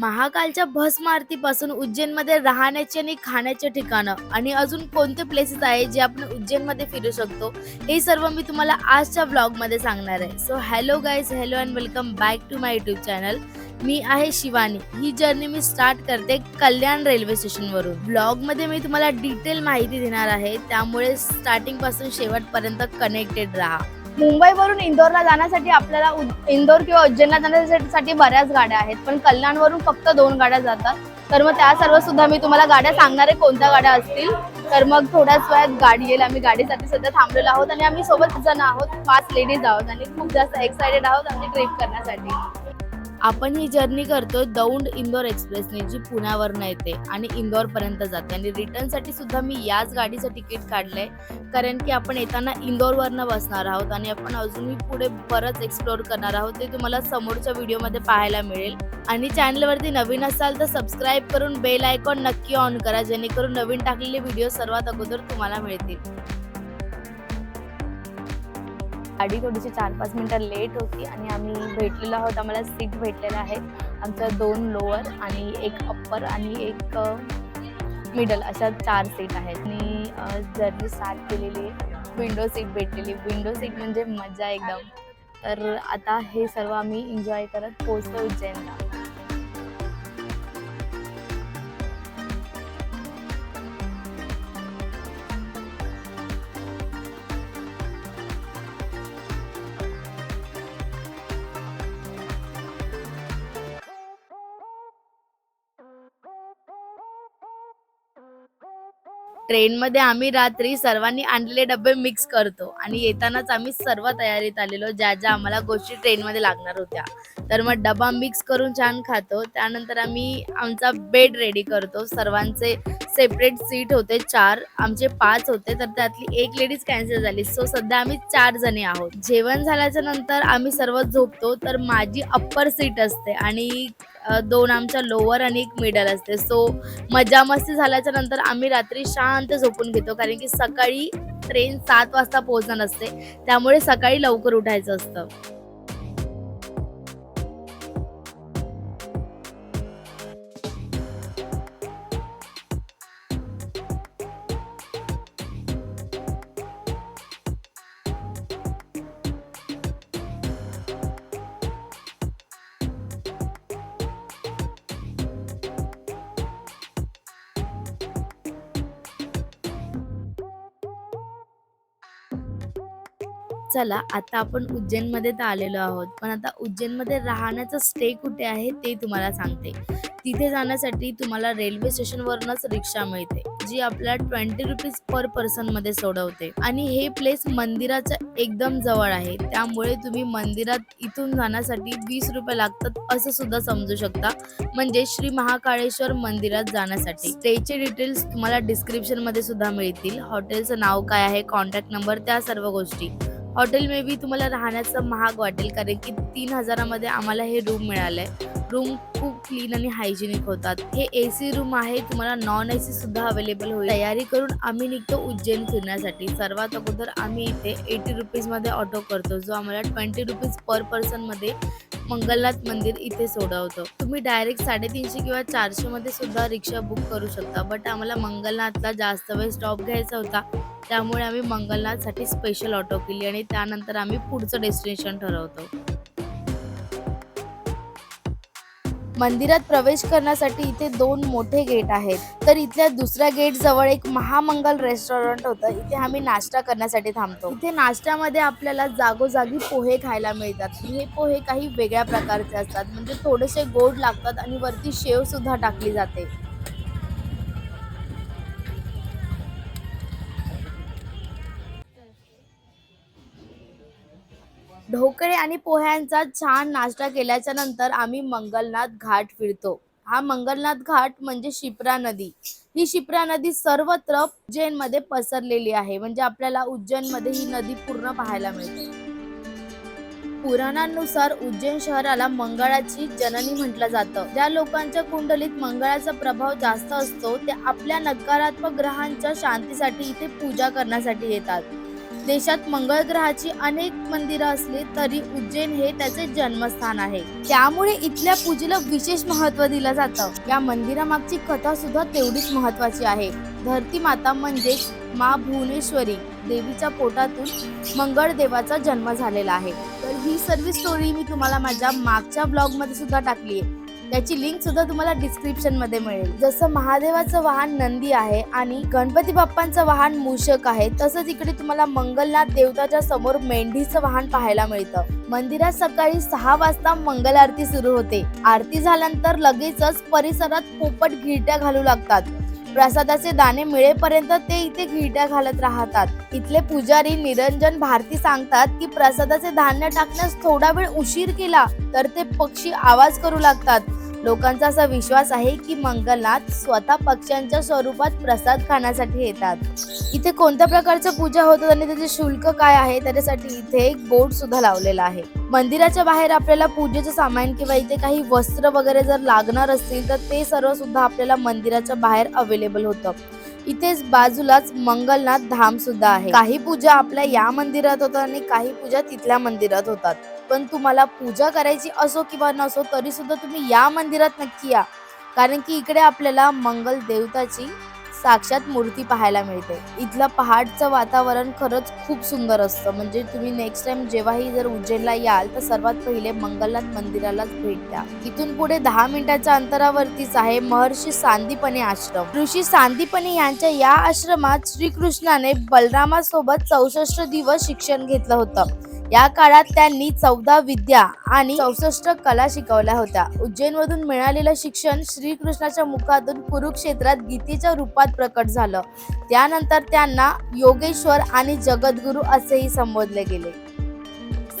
महाकालच्या भस्म आरतीपासून उज्जैनमध्ये राहण्याची आणि खाण्याचे ठिकाणं आणि अजून कोणते प्लेसेस आहे जे आपण उज्जैनमध्ये फिरू शकतो हे सर्व मी तुम्हाला आजच्या ब्लॉगमध्ये सांगणार आहे. So hello guys hello and welcome back to my YouTube channel मी आहे शिवानी. ही जर्नी मी स्टार्ट करते कल्याण रेल्वे स्टेशनवरून ब्लॉगमध्ये मी तुम्हाला डिटेल माहिती देणार आहे. त्यामुळे स्टार्टिंगपासून शेवटपर्यंत कनेक्टेड राहा. मुंबईवरून इंदोरला जाण्यासाठी आपल्याला इंदोर किंवा उज्जैनला जाण्यासाठी बऱ्याच गाड्या आहेत पण कल्याणवरून फक्त दोन गाड्या जातात. तर मग त्या सर्व सुद्धा मी तुम्हाला गाड्या सांगणार आहे कोणत्या गाड्या असतील? तर मग थोड्याच वेळात गाडी येईल. आम्ही गाडीसाठी सध्या थांबलेलो आहोत आणि आम्ही सोबत जण आहोत पाच लेडीज आहोत आणि खूप जास्त एक्सायटेड आहोत आमची ट्रिप करण्यासाठी. आपण ही जर्नी करतोय दौंड इंदोर एक्सप्रेसने जी पुण्यावरनं येते आणि इंदोर पर्यंत जाते. आणि रिटर्नसाठी सुद्धा मी याच गाडीचं तिकीट काढलंय. कारण की आपण येताना इंदोरवरनं बसणार आहोत आणि आपण अजूनही पुढे बरंच एक्सप्लोर करणार आहोत. ते तुम्हाला समोरच्या व्हिडिओमध्ये पाहायला मिळेल. आणि चॅनलवरती नवीन असाल तर सबस्क्राईब करून बेल आयकॉन नक्की ऑन करा. जेणेकरून नवीन टाकलेले व्हिडिओ सर्वात अगोदर तुम्हाला मिळतील. गाडी थोडीशी चार पाच मिनटं लेट होती आणि आम्ही भेटलेलो आहोत. आम्हाला सीट भेटलेलं आहे. आमचं दोन लोअर आणि एक अप्पर आणि एक मिडल अशा चार सीट आहेत. आणि जर्नी स्टार्ट केलेली विंडो सीट भेटलेली. विंडो सीट म्हणजे मजा एकदम. तर आता हे सर्व आम्ही एन्जॉय करत पोहोचतो उज्जैनला. ट्रेनमध्ये आम्ही रात्री सर्वांनी आणलेले डबे मिक्स करतो. आणि येतानाच आम्ही सर्व तयारीत आलेलो ज्या ज्या आम्हाला गोष्टी ट्रेनमध्ये लागणार होत्या. तर मग डबा मिक्स करून छान खातो. त्यानंतर आम्ही आमचा बेड रेडी करतो. सर्वांचे सेपरेट सीट होते चार. आमचे पाच होते तर त्यातली एक लेडीज कॅन्सल झाली. सो सध्या आम्ही चार जणी आहोत. जेवण झाल्याच्यानंतर आम्ही सर्व झोपतो. तर माझी अप्पर सीट असते आणि दोन आमच्या लोअर आणि एक मिडल असते. सो मजा मस्ती झाल्याच्यानंतर आम्ही रात्री शांत झोपून घेतो. कारण की सकाळी ट्रेन सात वाजता पोहोचणार असते त्यामुळे सकाळी लवकर उठायचं असतं. चला आता आपण उज्जैनमध्ये तर आलेलो आहोत. पण आता उज्जैनमध्ये राहण्याचा स्टे कुठे आहे ते तुम्हाला सांगते. तिथे जाण्यासाठी तुम्हाला रेल्वे स्टेशनवरूनच रिक्षा मिळते जी आपल्याला ट्वेंटी रुपीज पर पर्सनमध्ये सोडवते. आणि हे प्लेस मंदिराच्या एकदम जवळ आहे. त्यामुळे तुम्ही मंदिरात इथून जाण्यासाठी वीस रुपये लागतात असं सुद्धा समजू शकता. म्हणजे श्री महाकाळेश्वर मंदिरात जाण्यासाठी. स्टेचे डिटेल्स तुम्हाला डिस्क्रिप्शनमध्ये सुद्धा मिळतील. हॉटेलचं नाव काय आहे कॉन्टॅक्ट नंबर त्या सर्व गोष्टी. हॉटेल मे बी तुम्हाला राहण्याचं महाग वाटेल कारण की तीन हजारामध्ये आम्हाला हे रूम मिळालंय. रूम खूप क्लीन आणि हायजेनिक होतात. हे ए सी रूम आहे तुम्हाला नॉन ए सी सुद्धा अवेलेबल होईल. तयारी करून आम्ही निघतो उज्जैन फिरण्यासाठी. सर्वात अगोदर आम्ही इथे एटी रुपीजमध्ये ऑटो करतो जो आम्हाला ट्वेंटी रुपीज पर पर्सनमध्ये मंगलनाथ मंदिर इथे सोडवतो. तुम्ही डायरेक्ट साडेतीनशे किंवा चारशे मध्ये सुद्धा रिक्षा बुक करू शकता. बट आम्हाला मंगलनाथला जास्त वेळ स्टॉप घ्यायचा होता. त्यामुळे आम्ही मंगलनाथसाठी स्पेशल ऑटो केली आणि त्यानंतर आम्ही पुढचं डेस्टिनेशन ठरवतो. मंदिरात प्रवेश करण्यासाठी इथे दोन मोठे गेट आहेत. तर इथल्या दुसऱ्या गेट जवळ एक महामंगल रेस्टॉरंट होतं. इथे आम्ही नाश्ता करण्यासाठी थांबतो. इथे नाश्त्यामध्ये आपल्याला जागोजागी पोहे खायला मिळतात. हे पोहे काही वेगळ्या प्रकारचे असतात. म्हणजे थोडेसे गोड लागतात आणि वरती शेव सुद्धा टाकली जाते. ढोकळे आणि पोह्यांचा छान नाश्ता केल्याच्यानंतर आम्ही मंगलनाथ घाट फिरतो. हा मंगलनाथ घाट म्हणजे शिप्रा नदी. ही शिप्रा नदी सर्वत्र उज्जैनमध्ये पसरलेली आहे. म्हणजे आपल्याला उज्जैनमध्ये ही नदी पूर्ण पाहायला मिळते. पुराणांनुसार उज्जैन शहराला मंगळाची जननी म्हटलं जातं. ज्या लोकांच्या कुंडलीत मंगळाचा प्रभाव जास्त असतो ते आपल्या नकारात्मक ग्रहांच्या शांतीसाठी इथे पूजा करण्यासाठी येतात. देशात मंगळ ग्रहाची अनेक मंदिरं असली तरी उज्जैन हे त्याचे जन्मस्थान आहे. त्यामुळे इथल्या पूजेला विशेष महत्त्व दिलं जातं. या मंदिरामागची कथा सुद्धा तेवढीच महत्वाची आहे. धरती माता म्हणजेच मा भुवनेश्वरी देवीच्या पोटातून मंगळ देवाचा जन्म झालेला आहे. तर ही सर्व स्टोरी मी तुम्हाला माझ्या मागच्या ब्लॉगमध्ये सुद्धा टाकली आहे त्याची लिंक सुद्धा तुम्हाला डिस्क्रिप्शनमध्ये मिळेल. जसं महादेवाचं वाहन नंदी आहे आणि गणपती बाप्पांचं वाहन मूषक आहे तसंच इकडे तुम्हाला मंगलनाथ देवताच्या समोर मेंढीचं वाहन पाहायला मिळतं. मंदिरात सकाळी सहा वाजता मंगल आरती सुरू होते. आरती झाल्यानंतर लगेचच परिसरात पोपट घिरट्या घालू लागतात. प्रसादाचे दाणे मिळेपर्यंत ते इथे घिरट्या घालत राहतात. इथले पुजारी निरंजन भारती सांगतात की प्रसादाचे धान्य टाकण्यास थोडा वेळ उशीर केला तर ते पक्षी आवाज करू लागतात. लोकांचा असा विश्वास आहे की मंगलनाथ स्वतः पक्ष्यांच्या स्वरूपात प्रसाद खाण्यासाठी येतात. इथे कोणत्या प्रकारच्या पूजा होतात आणि त्याचे शुल्क काय आहे? त्याच्यासाठी इथे एक बोर्ड सुद्धा लावलेला आहे. मंदिराच्या बाहेर आपल्याला पूजेचं सामान किंवा इथे काही वस्त्र वगैरे जर लागणार असतील तर ते सर्व सुद्धा आपल्याला मंदिराच्या बाहेर अवेलेबल होतं. इथेच बाजूलाच मंगलनाथ धाम सुद्धा आहे. काही पूजा आपल्या या मंदिरात होतात आणि काही पूजा तिथल्या मंदिरात होतात. पण तुम्हाला पूजा करायची असो किंवा नसो तरी सुद्धा तुम्ही या मंदिरात नक्की या. कारण की इकडे आपल्याला मंगल देवताची साक्षात मूर्ती पाहायला मिळते. इथलं पहाडचं वातावरण खरंच खूप सुंदर असतं. म्हणजे तुम्ही नेक्स्ट टाइम जेव्हाही जर उज्जैनला याल तर सर्वात पहिले मंगलनाथ मंदिरालाच भेट द्या. इथून पुढे दहा मिनिटाच्या अंतरावरतीच आहे महर्षी सांदीपनी आश्रम. ऋषी सांदीपनी यांच्या या आश्रमात श्रीकृष्णाने बलरामासोबत चौसष्ट दिवस शिक्षण घेतलं होतं. या काळात त्यांनी चौदा विद्या आणि चौसष्ट कला शिकवल्या होत्या. उज्जैन मधून मिळालेलं शिक्षण श्रीकृष्णाच्या मुखातून कुरुक्षेत्रात गीतेच्या रूपात प्रकट झालं. त्यानंतर त्यांना योगेश्वर आणि जगद्गुरु असेही संबोधले गेले.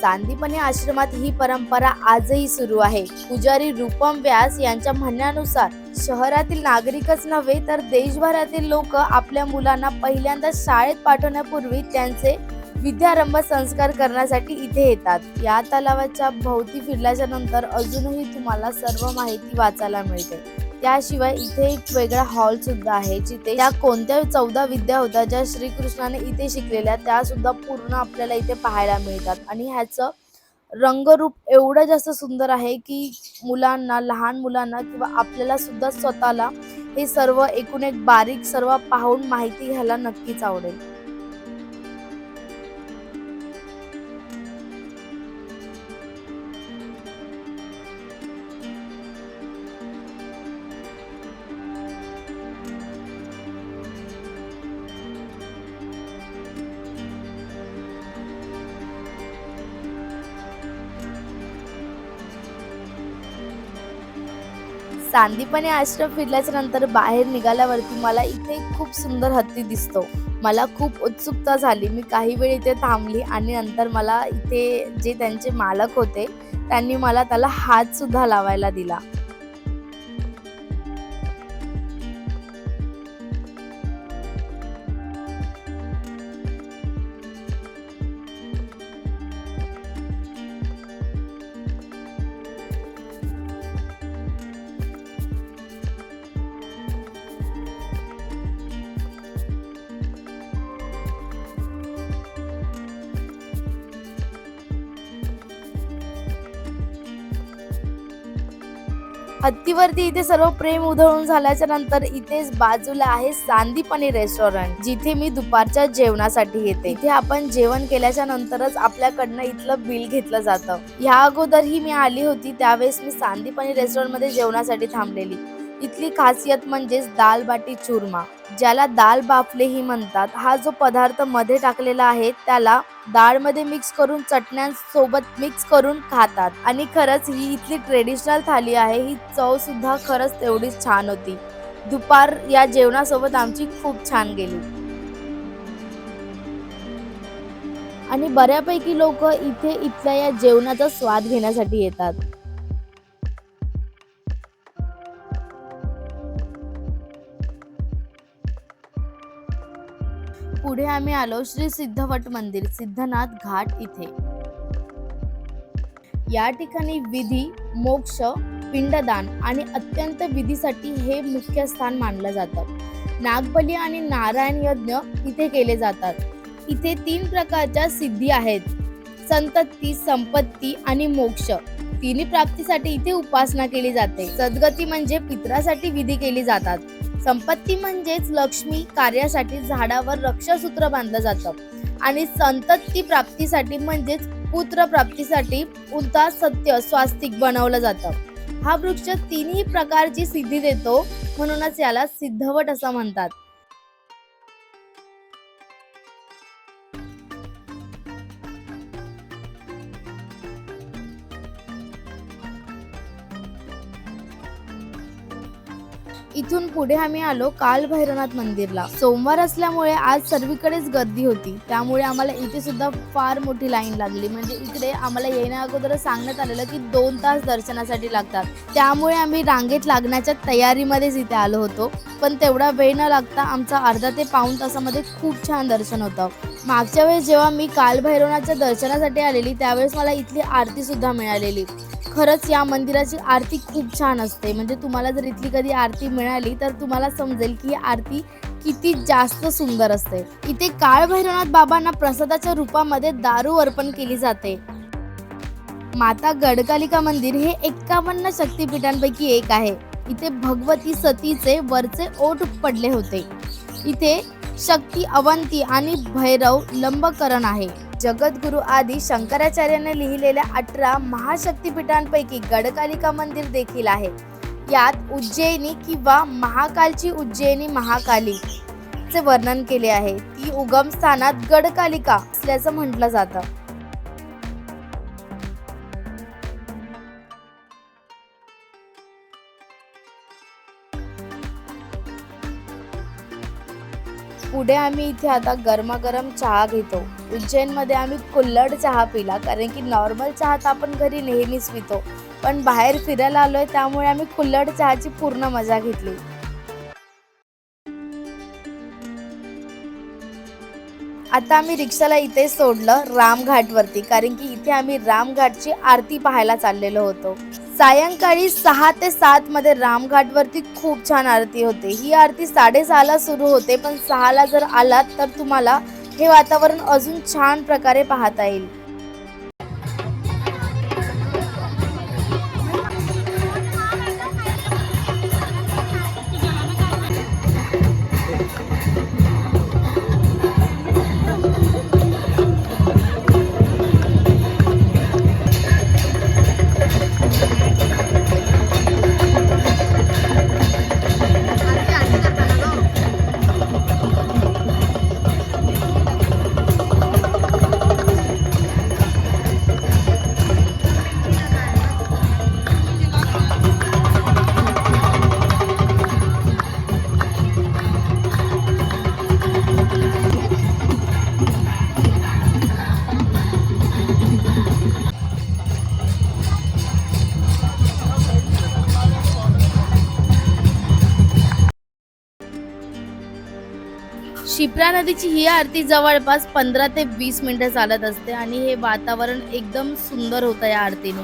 सांदीपनी आश्रमात ही परंपरा आजही सुरू आहे. पुजारी रूपम व्यास यांच्या म्हणण्यानुसार शहरातील नागरिकच नव्हे तर देशभरातील लोक आपल्या मुलांना पहिल्यांदा शाळेत पाठवण्यापूर्वी त्यांचे विद्यारंभ संस्कार करण्यासाठी इथे येतात. या तलावाच्या भोवती फिरल्याच्या नंतर अजूनही तुम्हाला सर्व माहिती वाचायला मिळते. त्याशिवाय इथे एक वेगळा हॉल सुद्धा आहे जिथे त्या कोणत्या चौदा विद्या होत्या ज्या श्रीकृष्णाने इथे शिकलेल्या त्या सुद्धा पूर्ण आपल्याला इथे पाहायला मिळतात. आणि ह्याचं रंगरूप एवढं जास्त सुंदर आहे की मुलांना लहान मुलांना किंवा आपल्याला सुद्धा स्वतःला हे सर्व एकूण एक बारीक सर्व पाहून माहिती घ्यायला नक्कीच आवडेल. सांदीपणे आश्रम फिरल्याच्या नंतर बाहेर निघाल्यावरती मला इथे खूप सुंदर हत्ती दिसतो. मला खूप उत्सुकता झाली. मी काही वेळ इथे थांबली आणि नंतर मला इथे जे त्यांचे मालक होते त्यांनी मला त्याला हात सुद्धा लावायला दिला. हत्तीवरती इथे सर्व प्रेम उधळून झाल्याच्यानंतर इथेच बाजूला आहे सांदीपणी रेस्टॉरंट जिथे मी दुपारच्या जेवणासाठी येते. इथे आपण जेवण केल्याच्या नंतरच आपल्याकडनं इथलं बिल घेतलं जातं. ह्या अगोदर ही मी आली होती त्यावेळेस मी सांदीपणी रेस्टॉरंटमध्ये जेवणासाठी थांबलेली. इथली खासियत म्हणजेच दाल बाटी चुरमा. ज्याला दाल बाफलेही म्हणतात हा जो पदार्थमध्ये टाकलेला आहे त्याला डाळमध्ये मिक्स करून चटण्यांसोबत मिक्स करून खातात. आणि खरंच ही इथली ट्रेडिशनल थाली आहे ही चव सुद्धा खरंच तेवढीच छान होती. दुपार या जेवणासोबत आमची खूप छान गेली. आणि बऱ्यापैकी लोक इथे इथल्या या जेवणाचा स्वाद घेण्यासाठी येतात. पुढे आम्ही आलो श्री सिद्धवट मंदिर सिद्धनाथ घाट इथे. या ठिकाणी विधी मोक्ष पिंडदान आणि अत्यंत विधीसाठी हे मुख्य स्थान मानलं जातं. नागबली आणि नारायण यज्ञ इथे केले जातात. इथे तीन प्रकारच्या सिद्धी आहेत. संतती संपत्ती आणि मोक्ष. तिन्ही प्राप्तीसाठी इथे उपासना केली जाते. सद्गती म्हणजे पित्रासाठी विधी केली जातात. संपत्ती म्हणजेच लक्ष्मी कार्यासाठी झाडावर रक्षासूत्र बांधलं जातं. आणि संतती प्राप्तीसाठी म्हणजेच पुत्र प्राप्तीसाठी उलता सत्य स्वास्तिक बनवलं जातं. हा वृक्ष तिन्ही प्रकारची सिद्धी देतो म्हणूनच याला सिद्धवट असं म्हणतात. पुढे आम्ही आलो काल भैरवनाथ मंदिरला. सोमवार असल्यामुळे आज सर्वीकडेच गर्दी होती. त्यामुळे आम्हाला इथे सुद्धा फार मोठी लाईन लागली. म्हणजे इकडे आम्हाला येण्या अगोदर सांगण्यात आलेलं की दोन तास दर्शनासाठी लागतात. त्यामुळे आम्ही रांगेत लागण्याच्या तयारीमध्येच इथे आलो होतो. पण तेवढा वेळ न लागता आमचा अर्धा ते पाऊण तासामध्ये खूप छान दर्शन होतं. मागच्या वेळेस जेव्हा मी काल भैरवनाथच्या दर्शनासाठी आलेली त्यावेळेस मला इथली आरती सुद्धा मिळालेली. खरंच या मंदिराची आरती खूप छान असते. म्हणजे तुम्हाला जर इथली कधी आरती मिळाली तर तुम्हाला समजेल की आरती किती जास्त सुंदर असते. इथे काळ भैरवनाथ बाबांना प्रसादाच्या रूपामध्ये दारू अर्पण केली जाते. माता गडकालिका मंदिर हे एक्कावन्न शक्तिपीठांपैकी एक आहे. इथे भगवती सतीचे वरचे ओठ पडले होते. इथे शक्ती अवंती आणि भैरव लंबकरण आहे. जगद्गुरु आदी शंकराचार्याने लिहिलेल्या अठरा महाशक्तिपीठांपैकी गडकालिका मंदिर देखील आहे. यात उज्जैनी किंवा महाकालची उज्जैनी महाकाली चे वर्णन केले आहे. ती उगमस्थानात गडकालिका असल्याचं म्हटलं जातं. पुढे आम्ही इथे आता गरमागरम चहा घेतो. उज्जैनमध्ये आम्ही कुल्हड चहा पिला कारण की नॉर्मल चहा तर आपण घरी नेहमीच पितो. पण बाहेर फिरायला आलोय त्यामुळे आम्ही कुल्हड चहाची पूर्ण मजा घेतली. आता आम्ही रिक्षाला इथे सोडलं रामघाटवरती कारण की इथे आम्ही रामघाटची आरती पाहायला चाललेलो होतो. सायंकाळी सहा ते सात मध्ये रामघाटवरती खूप छान आरती होते. ही आरती साडेसहाला सुरू होते पण सहाला जर आलात तर तुम्हाला हे वातावरण अजून छान प्रकारे पाहता येईल. शिप्रा नदीची ही आरती जवळपास पंधरा ते वीस मिनिटं चालत असते आणि हे वातावरण एकदम सुंदर होतं या आरतीने.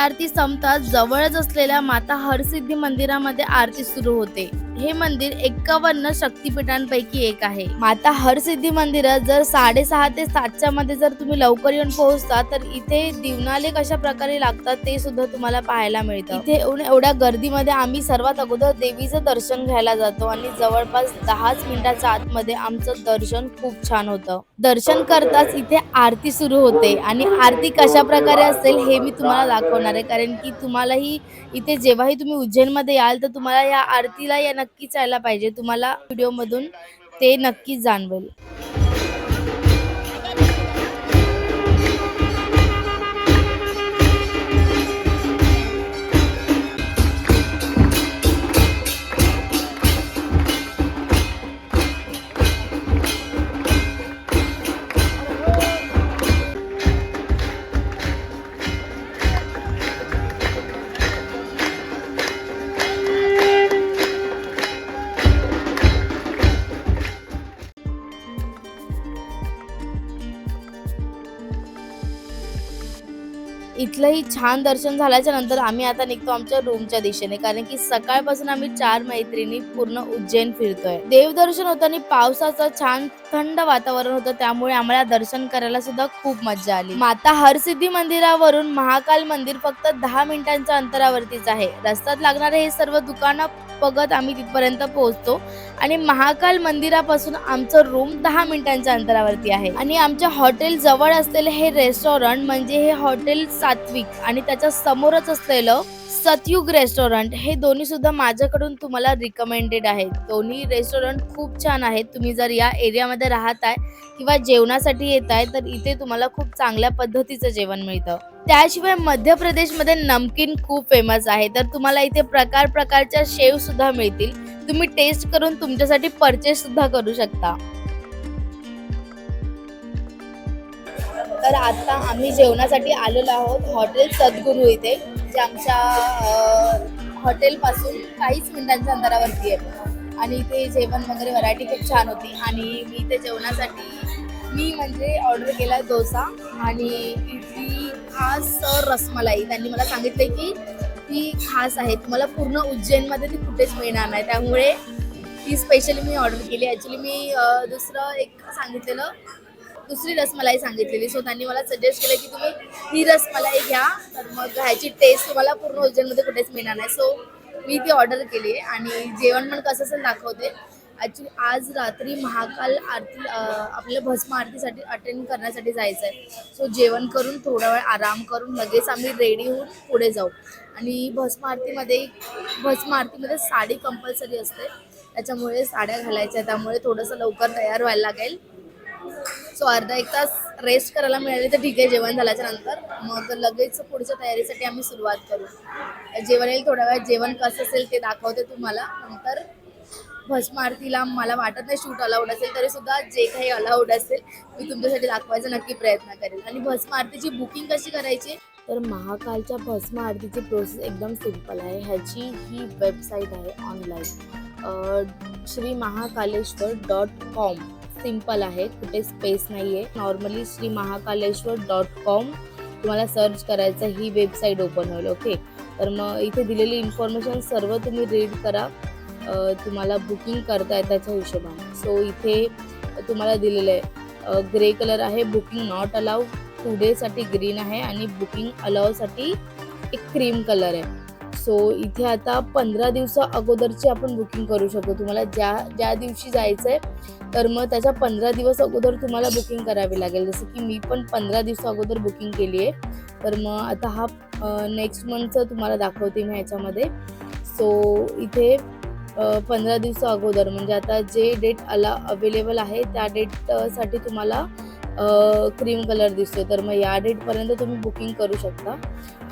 आरती संपताच जवळच असलेल्या माता हरसिद्धी मंदिरामध्ये आरती सुरू होते. हे मंदिर एक्कावन्न शक्तिपीठांपैकी एक आहे. माता हरसिद्धी मंदिरात जर साडेसहा ते सातच्या मध्ये जर तुम्ही लवकर येऊन पोहोचता तर इथे दिवनाले कशा प्रकारे लागतात ते सुद्धा तुम्हाला पाहायला मिळतं. इथे एवढ्या गर्दीमध्ये आम्ही सर्वात अगोदर देवीचं दर्शन घ्यायला जातो आणि जवळपास दहाच मिनिटाच्या आतमध्ये आमचं दर्शन खूप छान होतं. दर्शन करताच इथे आरती सुरू होते आणि आरती कशा प्रकारे असेल हे मी तुम्हाला दाखवणार आहे. कारण की तुम्हालाही इथे जेव्हाही तुम्ही उज्जैनमध्ये याल तर तुम्हाला या आरतीला या नक्कीच यायला पाहिजे. तुम्हाला व्हिडिओमधून ते नक्कीच जाणवेल. इथलंही छान दर्शन झाल्याच्यानंतर आम्ही आता निघतो आमच्या रूमच्या दिशेने. कारण की सकाळपासून आम्ही चार मैत्रिणी पूर्ण उज्जैन फिरतोय. देवदर्शन होताना पावसाचा छान थंड वातावरण होतं त्यामुळे आम्हाला दर्शन करायला सुद्धा खूप मजा आली. माता हरसिद्धी मंदिरावरून महाकाल मंदिर फक्त दहा मिनिटांच्या अंतरावरतीच आहे. रस्त्यात लागणारे हे सर्व दुकानं बघत आम्ही तिथपर्यंत पोहोचतो आणि महाकाल मंदिरापासून आमचं रूम दहा मिनिटांच्या अंतरावरती आहे. आणि आमच्या हॉटेल जवळ असलेले हे रेस्टॉरंट म्हणजे हे हॉटेल सात्विक आणि त्याच्या समोरच असलेलं सतयुग रेस्टॉरंट हे दोन्ही सुद्धा माझ्याकडून तुम्हाला रिकमेंडेड आहेत. दोन्ही रेस्टॉरंट खूप छान आहेत. तुम्ही जर या एरियामध्ये राहत आहे किंवा जेवणासाठी येत आहे तर इथे तुम्हाला खूप चांगल्या पद्धतीचं जेवण मिळतं. त्याशिवाय मध्य प्रदेशमध्ये नमकीन खूप फेमस आहे. तर तुम्हाला इथे प्रकार प्रकारच्या शेव सुद्धा मिळतील. तुम्ही टेस्ट करून तुमच्यासाठी परचेस सुद्धा करू शकता. तर आता आम्ही जेवणासाठी आलेलो आहोत हॉटेल सद्गुरू इथे जे आमच्या हॉटेलपासून काहीच मिनिटांच्या अंतरावरती आहे. आणि इथे जेवण वगैरे व्हरायटी खूप छान होती. आणि मी इथे जेवणासाठी मी म्हणजे ऑर्डर केला डोसा आणि इडली खास रसमलाई. त्यांनी मला सांगितले की ती खास आहे मला पूर्ण उज्जैनमध्ये ती कुठेच मिळणार नाही. त्यामुळे ती स्पेशली मी ऑर्डर केली. ॲक्च्युली मी दुसरं एक सांगितलेलं दुसरी रसमलाई सांगितलेली. सो त्यांनी मला सजेस्ट केलं की तुम्ही ही रसमलाई घ्या. तर मग ह्याची टेस्ट तुम्हाला पूर्ण उज्जैनमध्ये कुठेच मिळणार नाही. सो मी ती ऑर्डर केली आहे आणि जेवण पण कसं असेल दाखवते. ॲक्च्युली आज रात्री महाकाल आरती आपल्या भस्म आरतीसाठी अटेंड करण्यासाठी जायचं आहे सो जेवण करून थोडा वेळ आराम करून लगेच आम्ही रेडी होऊन पुढे जाऊ. आणि भस्म आरतीमध्ये भस्म आरतीमध्ये साडी कंपल्सरी असते. त्याच्यामुळे साड्या घालायच्या त्यामुळे थोडंसं लवकर तयार व्हायला लागेल. सो अर्धा एक तास रेस्ट करायला मिळाले तर ठीक आहे जेवण झाल्याच्यानंतर. मग लगेच पुढच्या तयारीसाठी आम्ही सुरुवात करू. जेवण येईल थोड्या वेळात. जेवण कसं असेल ते दाखवते तुम्हाला. नंतर भस्म आरतीला मला वाटत नाही शूट अलाउड असेल तरी सुद्धा जे काही अलाउड असेल मी तुमच्यासाठी दाखवायचा नक्की प्रयत्न करेल आणि भस्म आरतीची बुकिंग कशी करायची? तर महाकालच्या भस्म आरतीची प्रोसेस एकदम सिंपल आहे. ह्याची ही वेबसाईट आहे online Shri Mahakaleshwar dot com simple आहे कुठे स्पेस नाही आहे normally Shri Mahakaleshwar dot com तुम्हाला सर्च करायचं ही वेबसाईट ओपन होईल ओके तर मग इथे दिलेली इन्फॉर्मेशन सर्व तुम्ही रीड करा. तुम्हाला बुकिंग करताय त्याच्या हिशोबाने. सो इथे तुम्हाला दिलेलं आहे ग्रे कलर आहे बुकिंग नॉट अलाउ टुडेसाठी ग्रीन आहे आणि बुकिंग अलावसाठी एक क्रीम कलर आहे. सो इथे आता पंधरा दिवसा अगोदरची आपण बुकिंग करू शकतो. तुम्हाला ज्या ज्या दिवशी जायचं आहे तर मग त्याच्या पंधरा दिवस अगोदर तुम्हाला बुकिंग करावी लागेल. जसं की मी पण पंधरा दिवसा अगोदर बुकिंग केली आहे. तर मग आता हा नेक्स्ट मंथचं तुम्हाला दाखवते मी ह्याच्यामध्ये. सो इथे पंधरा दिवसा अगोदर म्हणजे आता जे डेट अला अवेलेबल आहे त्या डेटसाठी तुम्हाला क्रीम कलर दिसतो तर मग या डेटपर्यंत तुम्ही बुकिंग करू शकता.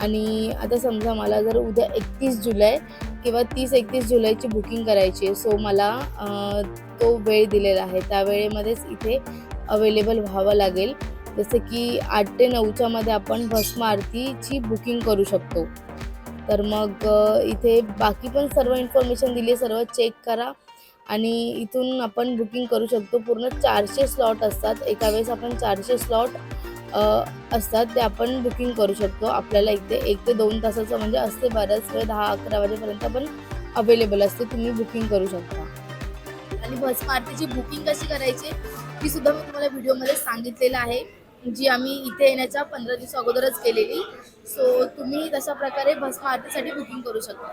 आणि आता समजा मला जर उद्या एकतीस जुलै किंवा तीस एकतीस जुलैची बुकिंग करायची आहे सो मला तो वेळ दिलेला आहे. त्या वेळेमध्येच इथे अवेलेबल व्हावं लागेल. जसं की आठ ते नऊच्या मध्ये आपण भस्म आरतीची बुकिंग करू शकतो. तर मग इथे बाकी पण सर्व इन्फॉर्मेशन दिली सर्व चेक करा. आणि इथून आपण बुकिंग करू शकतो. पूर्ण चारशे स्लॉट असतात. एका वेळेस आपण चारशे स्लॉट असतात ते आपण बुकिंग करू शकतो. आपल्याला इथे एक ते दोन तासाचं म्हणजे असते बऱ्याच वेळ दहा अकरा वाजेपर्यंत आपण अवेलेबल असते. तुम्ही बुकिंग करू शकता. आणि भस्म आरतीची बुकिंग कशी करायची ती सुद्धा मी तुम्हाला व्हिडिओमध्ये सांगितलेलं आहे. जी आम्ही इथे येण्याच्या पंधरा दिवस अगोदरच केलेली. सो तुम्ही तशा प्रकारे भस्म आरतीसाठी बुकिंग करू शकता.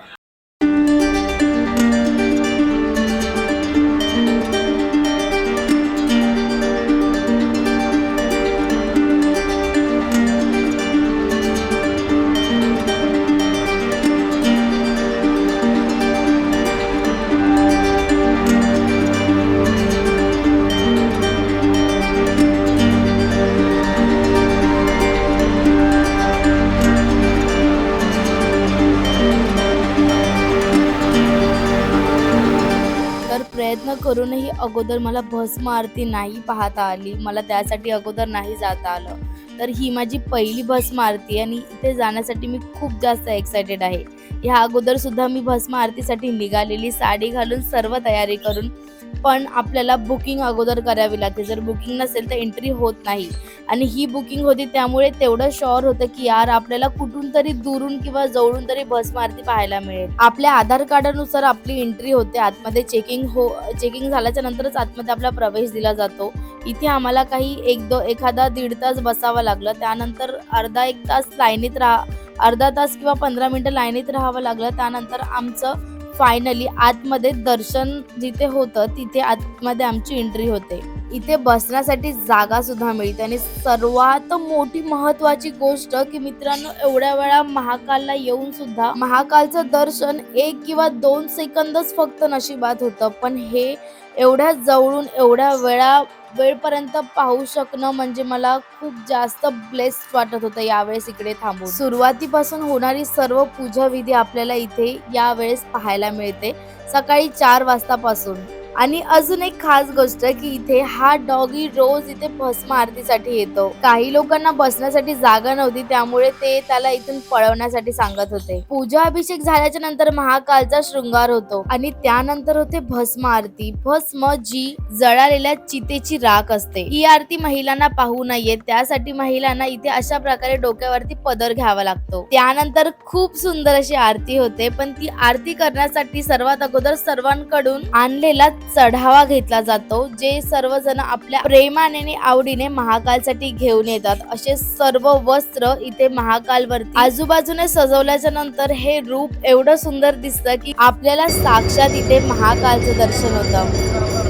करूनही अगोदर मला भस्म आरती नाही पाहता आली. मला त्यासाठी अगोदर नाही जाता आलं. तर ही माझी पहिली भस्म आरती आणि इथे जाण्यासाठी मी खूप जास्त एक्सायटेड आहे. ह्या अगोदर सुद्धा मी भस्म आरतीसाठी निघालेली साडी घालून सर्व तयारी करून पण आपल्याला बुकिंग अगोदर करावी लागते. जर बुकिंग नसेल तर एंट्री होत नाही. आणि ही बुकिंग होती त्यामुळे तेवढं शॉर होतं की यार आपल्याला कुठून तरी दुरून किंवा जवळून तरी बस मारती पाहायला मिळेल. आपल्या आधार कार्डानुसार आपली एंट्री होते. आतमध्ये चेकिंग हो चेकिंग झाल्याच्या नंतरच आतमध्ये आपला प्रवेश दिला जातो. इथे आम्हाला काही एक दो एखादा दीड तास बसावं लागलं. त्यानंतर अर्धा एक तास लाईनीत राहा अर्धा तास किंवा पंधरा मिनिटं लाईनीत राहावं लागलं. त्यानंतर आमचं फायनली आतमध्ये दर्शन जिथे होतं तिथे आतमध्ये आमची एंट्री होते. इथे बसण्यासाठी जागा सुद्धा मिळते आणि सर्वात मोठी महत्वाची गोष्ट की मित्रांनो एवढ्या वेळा महाकालला येऊन सुद्धा महाकालचं दर्शन एक किंवा दोन सेकंदच फक्त नशिबात होतं. पण हे एवढ्या जवळून एवढ्या वेळा वेळपर्यंत पाहू शकणं म्हणजे मला खूप जास्त ब्लेस्ड वाटत होतं यावेळेस इकडे थांबून. सुरुवातीपासून होणारी सर्व पूजा विधी आपल्याला इथे यावेळेस पाहायला मिळते. सकाळी चार वाजतापासून. आणि अजून एक खास गोष्ट की इथे हा डॉगी रोज इथे भस्म आरतीसाठी येतो. काही लोकांना बसण्यासाठी जागा नव्हती त्यामुळे ते त्याला इथून पळवण्यासाठी सांगत होते. पूजा अभिषेक झाल्याच्यानंतर महाकालचा शृंगार होतो आणि त्यानंतर होते भस्म आरती भस्म जी जळालेल्या चितेची राख असते. ही आरती महिलांना पाहू नये त्यासाठी महिलांना इथे अशा प्रकारे डोक्यावरती पदर घ्यावा लागतो. त्यानंतर खूप सुंदर अशी आरती होते पण ती आरती करण्यासाठी सर्वात अगोदर सर्वांकडून आणलेला चढावा घेतला जातो जे सर्वजण आपल्या प्रेमाने आणि आवडीने महाकालसाठी घेऊन येतात. असे सर्व वस्त्र इथे महाकालवरती आजूबाजूने सजवल्याच्या नंतर हे रूप एवढं सुंदर दिसतं की आपल्याला साक्षात इथे महाकालचं दर्शन होतं.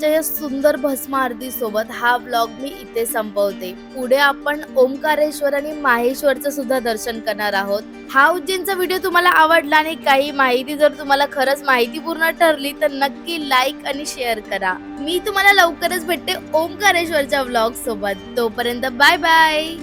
तर या सुंदर भस्म आरती सोबत हा ब्लॉग मी इथे संपवते. पुढे आपण ओंकारेश्वर आणि माहेश्वरचं सुद्धा दर्शन करणार आहोत. हा उज्जैनचा व्हिडिओ तुम्हाला आवडला आणि काही माहिती जर तुम्हाला खरंच माहितीपूर्ण ठरली तर नक्की लाईक आणि शेअर करा. मी तुम्हाला लवकरच भेटते ओंकारेश्वरच्या ब्लॉग सोबत. तोपर्यंत बाय बाय